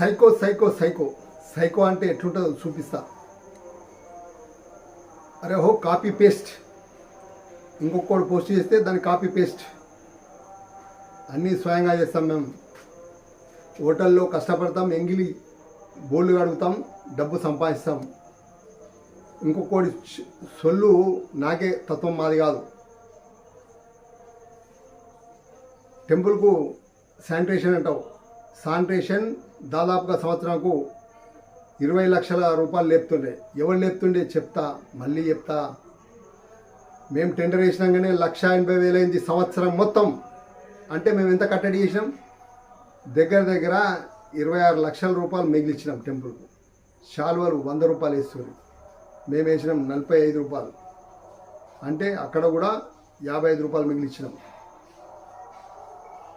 Psycho psycho psycho. Psycho అంటే ఎట్లుంటుందో చూపిస్తా. అరే హో కాపీ పేస్ట్ ఇంకొకటి పోస్ట్ చేస్తే దాని కాపీ పేస్ట్ అన్నీ స్వయంగా చేస్తాం మేము. హోటల్లో కష్టపడతాం ఎంగిలి బోళ్ళు కడుగుతాం డబ్బు సంపాదిస్తాం. ఇంకొకటి సొల్లు నాకే తత్వం మాది కాదు. టెంపుల్కు శానిటేషన్ అంటావు. శానిటేషన్ దాదాపుగా సంవత్సరంకు ఇరవై లక్షల రూపాయలు లేపుతుండే. ఎవరు లేపుతుండే చెప్తా మళ్ళీ చెప్తా. మేము టెండర్ వేసినాగానే లక్ష ఎనభై వేలైంది సంవత్సరం మొత్తం. అంటే మేము ఎంత కట్టడి చేసినాం? దగ్గర దగ్గర ఇరవై ఆరు లక్షల రూపాయలు మిగిలిచ్చినాం టెంపుల్కు. శాల్వాలు వంద రూపాయలు వేస్తుంది మేము వేసినాం నలభై ఐదు రూపాయలు. అంటే అక్కడ కూడా యాభై ఐదు రూపాయలు మిగిలిచ్చినాం.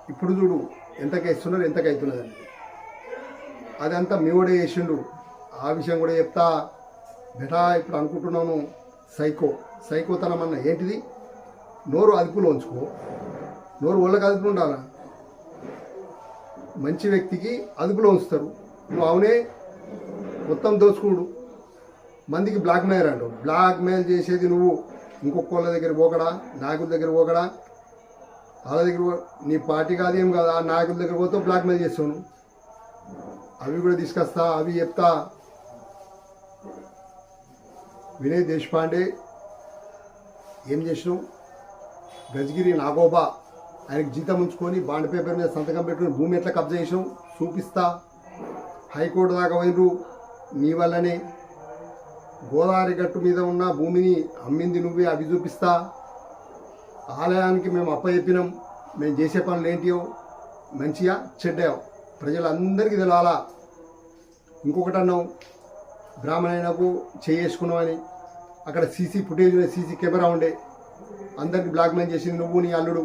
ఇప్పుడు చూడు ఎంతకేస్తున్నారు ఎంతకైతున్నదండి అదంతా మీ కూడా చేసిండు. ఆ విషయం కూడా చెప్తా. బెటా ఇప్పుడు అనుకుంటున్నాను సైకో. సైకోతనం అన్న ఏంటిది? నోరు అదుపులో ఉంచుకో. నోరు ఒళ్ళకి అదుపులో ఉండాలా? మంచి వ్యక్తికి అదుపులో ఉంచుతారు. నువ్వు అవునే మొత్తం దోచుకుడు. మందికి బ్లాక్ మెయిల్ అంటావు. బ్లాక్ మెయిల్ చేసేది నువ్వు. ఇంకొకళ్ళ దగ్గర పోకడా? నాయకుల దగ్గర పోకడా? వాళ్ళ దగ్గర పో- నీ పార్టీ కాదు ఏం కాదు. ఆ నాయకుల దగ్గర పోతే బ్లాక్ మెయిల్ చేస్తావు నువ్వు. అవి కూడా తీసుకొస్తా అవి చెప్తా. వినయ్ దేశపాండే ఏం చేసినావు? గజగిరి నాగోబా ఆయనకు జీతం ఉంచుకొని బాండ్ పేపర్ మీద సంతకం పెట్టుకుని భూమి ఎట్లా కబ్జా చేసినావు? చూపిస్తా. హైకోర్టు దాకా పోయినరు నీ వల్లనే. గోదావరి గట్టు మీద ఉన్న భూమిని అమ్మింది నువ్వే అవి చూపిస్తా. ఆలయానికి మేము అప్పచెప్పినాం. మేము చేసే పనులు ఏంటియో? మంచిగా చెడ్డాయో? ప్రజలందరికీ తెలవాలా ఇంకొకటి అన్నాం బ్రాహ్మణైనకు చేసుకున్నామని అక్కడ సీసీ ఫుటేజ్ సీసీ కెమెరా ఉండే. అందరికి బ్లాక్మెయిల్ చేసింది నువ్వు నీ అల్లుడు.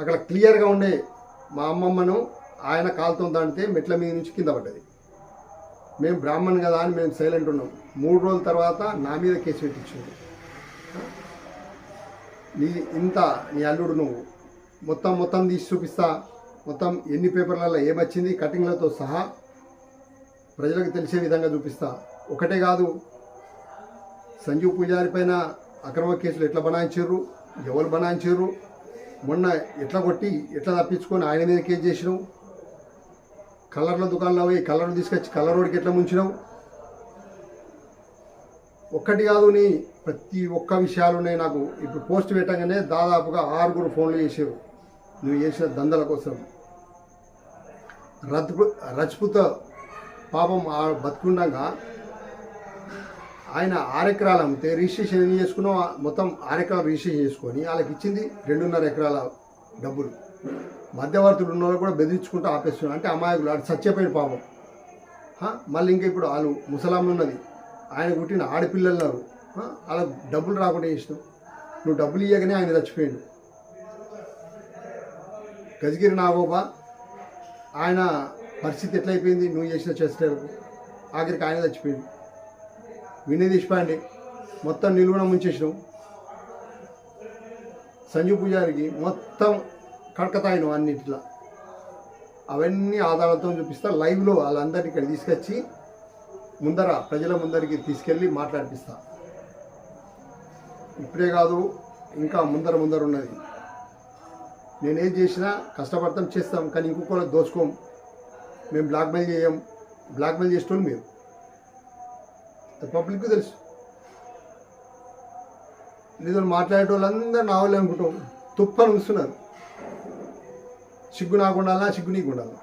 అక్కడ క్లియర్గా ఉండే మా అమ్మమ్మను ఆయన కాలుతో దాటితే మెట్ల మీద నుంచి కింద పడ్డది. మేము బ్రాహ్మణ్ కదా అని మేము సైలెంట్ ఉన్నాం. మూడు రోజుల తర్వాత నా మీద కేసు పెట్టించింది నీ ఇంత నీ అల్లుడు నువ్వు. మొత్తం మొత్తం తీసి చూపిస్తా. మొత్తం ఎన్ని పేపర్లలో ఏమొచ్చింది కటింగ్లతో సహా ప్రజలకు తెలిసే విధంగా చూపిస్తా. ఒకటే కాదు సంజీవ్ పూజారి పైన అక్రమ కేసులు ఎట్లా బనాయించారు ఎవరు బనాయించారు మొన్న ఎట్లా కొట్టి ఎట్లా తప్పించుకొని ఆయన మీద కేసు చేసినావు కలర్ల దుకాణంలో పోయి కలర్లు తీసుకొచ్చి కలర్ రోడ్కి ఎట్లా ముంచినావు? ఒక్కటి కాదు నీ ప్రతి ఒక్క విషయాలు ఉన్నాయి నాకు. ఇప్పుడు పోస్ట్ పెట్టగానే దాదాపుగా ఆరుగురు ఫోన్లు చేసారు. నువ్వు చేసిన దందల కోసం. రజ్పు రజ్పుత పాపం బతుకుండగా ఆయన ఆరెకరాలు అమ్మితే రిజిస్ట్రేషన్ ఏం చేసుకున్నాం మొత్తం ఆరెకరాలు రిజిస్ట్రేషన్ చేసుకొని వాళ్ళకి ఇచ్చింది రెండున్నర ఎకరాల డబ్బులు. మధ్యవర్తులు ఉన్న వాళ్ళు కూడా బెదిరించుకుంటూ ఆపేస్తున్నారు. అంటే అమాయకులు ఆడు చచ్చిపోయిన పాపం. మళ్ళీ ఇంకా ఇప్పుడు వాళ్ళు ముసలాం ఉన్నది. ఆయన పుట్టిన ఆడపిల్లలు వాళ్ళకు డబ్బులు రాకుండా చేసినావు నువ్వు డబ్బులు ఇవ్వగానే ఆయన చచ్చిపోయాడు. గజగిరి నాగోబా ఆయన పరిస్థితి ఎట్లయిపోయింది? నువ్వు చేసిన చేసేటప్పుడు ఆఖరికి ఆయన చచ్చిపోయింది వినయ్ దేశపాండే మొత్తం నిలువున ముంచేసినావు సంజీవ్ పూజారికి మొత్తం కడకతాయిను అన్నిట్లా. అవన్నీ ఆధారాలతో చూపిస్తా లైవ్లో వాళ్ళందరినీ ఇక్కడ తీసుకొచ్చి ముందర ప్రజల ముందరికి తీసుకెళ్ళి మాట్లాడిపిస్తా. ఇప్పుడే కాదు ఇంకా ముందర ముందర ఉన్నది. నేనేం చేసినా కష్టపడతాం చేస్తాం కానీ ఇంకొకరు దోచుకోం. మేము బ్లాక్మెయిల్ చేయం బ్లాక్మెయిల్ చేసేటోళ్ళు మీరు. పబ్లిక్ తెలుసు. నీతో మాట్లాడేటోళ్ళందరూ నా వాళ్ళు అనుకుంటాం. తుప్పని ఉంచుతున్నారు. సిగ్గు నాకు ఉండాలా సిగ్గు నీకు ఉండాలా?